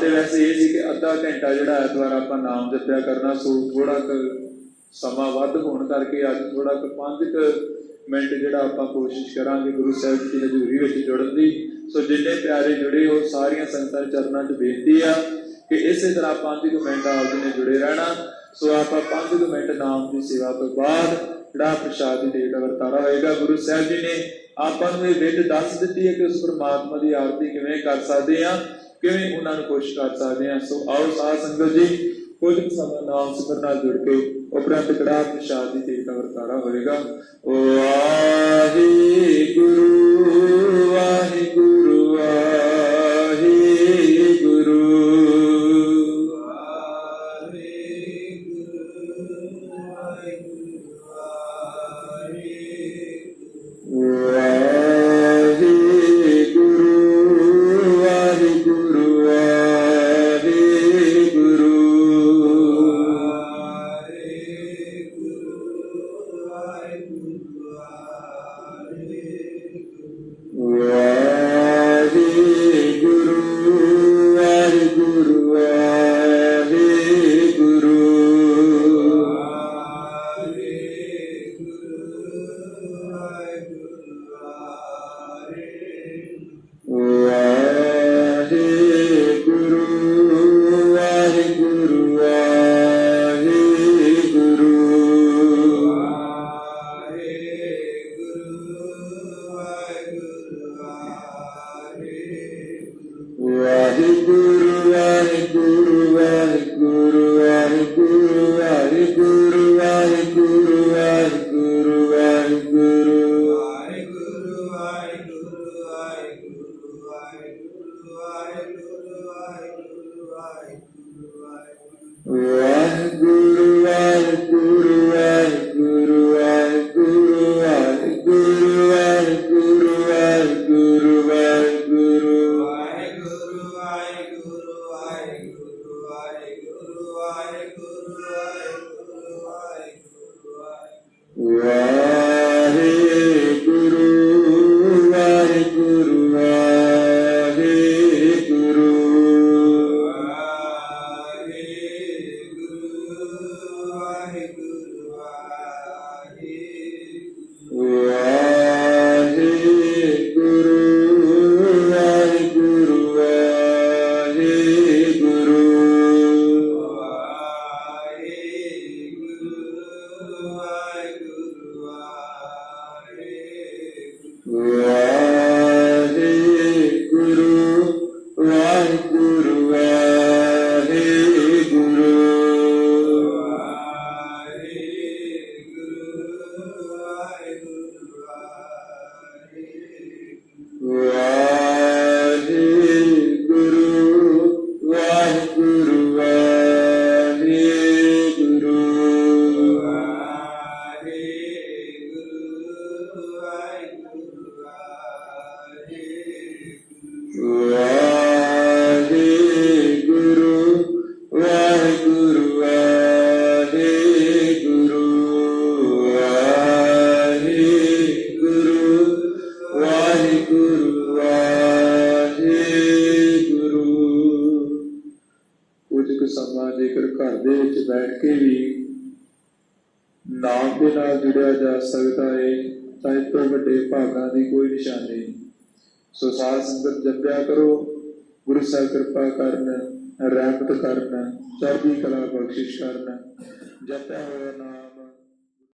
ਤੇ ਵੈਸੇ ਇਹ ਸੀ ਕਿ ਅੱਧਾ ਘੰਟਾ ਜਿਹੜਾ ਐਤਵਾਰ ਆਪਾਂ ਨਾਮ ਜਪਿਆ ਕਰਨਾ, ਸੋ ਥੋੜਾ ਕੁ ਸਮਾਂ ਵੱਧ ਹੋਣ ਕਰਕੇ ਅੱਜ ਥੋੜਾ ਕੁ ਪੰਜ ਕੁ ਮਿੰਟ ਜਿਹੜਾ ਆਪਾਂ ਕੋਸ਼ਿਸ਼ ਕਰਾਂਗੇ ਗੁਰੂ ਸਾਹਿਬ ਜੀ ਦੀ ਹਜ਼ੂਰੀ ਵਿੱਚ ਜੁੜਨ ਦੀ। ਸੋ ਜਿੰਨੇ ਪਿਆਰੇ ਜੁੜੇ ਹੋ, ਸਾਰੀਆਂ ਸੰਗਤਾਂ ਦੇ ਚਰਨਾਂ 'ਚ ਬੇਨਤੀ ਆ ਕਿ ਇਸੇ ਤਰ੍ਹਾਂ ਪੰਜ ਕੁ ਮਿੰਟ ਆਪ ਜੀ ਨੇ ਜੁੜੇ ਰਹਿਣਾ। ਸੋ ਆਪਾਂ ਪੰਜ ਕੁ ਮਿੰਟ ਨਾਮ ਦੀ ਸੇਵਾ ਤੋਂ ਬਾਅਦ ਜਿਹੜਾ ਪ੍ਰਸ਼ਾਦ ਦੀ ਡੇਟ ਵਰਤਾਰਾ ਹੋਏਗਾ, ਗੁਰੂ ਸਾਹਿਬ ਜੀ ਨੇ ਆਪਾਂ ਨੂੰ ਇਹ ਵਿਧ ਦੱਸ ਦਿੱਤੀ ਹੈ ਕਿ ਉਸ ਪ੍ਰਮਾਤਮਾ ਦੀ ਆਰਤੀ ਕਿਵੇਂ ਕਰ ਸਕਦੇ ਆ ਕਿਵੇਂ ਉਹਨਾਂ ਨੂੰ ਖੁਸ਼ ਕਰ ਸਕਦੇ ਆ ਸੋ ਆਓ ਸਾਧ ਸੰਗਤ ਜੀ, ਕੁਝ ਸਮਾਂ ਨਾਮ ਸਿਮਰਨ ਨਾਲ ਜੁੜ ਕੇ ਉਪਰੰਤ ਕੜਾ ਪ੍ਰਸ਼ਾਦ ਦੀ ਡੇਟ ਵਰਤਾਰਾ ਹੋਏਗਾ। ਵਾਹਿਗੁਰੂ Right. ਦੇ ਵਿੱਚ ਬੈਠ ਕੇ ਵੀ ਨਾਮ ਦੇ ਨਾਲ ਜੁੜਿਆ ਜਾ ਸਕਦਾ ਹੈ ਤਾਂ ਇਸ ਤੋਂ ਵੱਡੇ ਭਾਗਾਂ ਦੀ ਕੋਈ ਨਿਸ਼ਾਨੀ ਨਹੀਂ। ਸੋ ਸਾਧ ਸੰਗਤ ਜਪਿਆ ਕਰੋ, ਗੁਰੂ ਸਾਹਿਬ ਕਿਰਪਾ ਕਰਨ ਰਹਿਮਤ ਕਰਨ, ਚੜ੍ਹਦੀ ਕਲਾ ਬਖਸ਼ਿਸ਼ ਕਰਨ। ਜਪਿਆ ਹੋਇਆ ਨਾਮ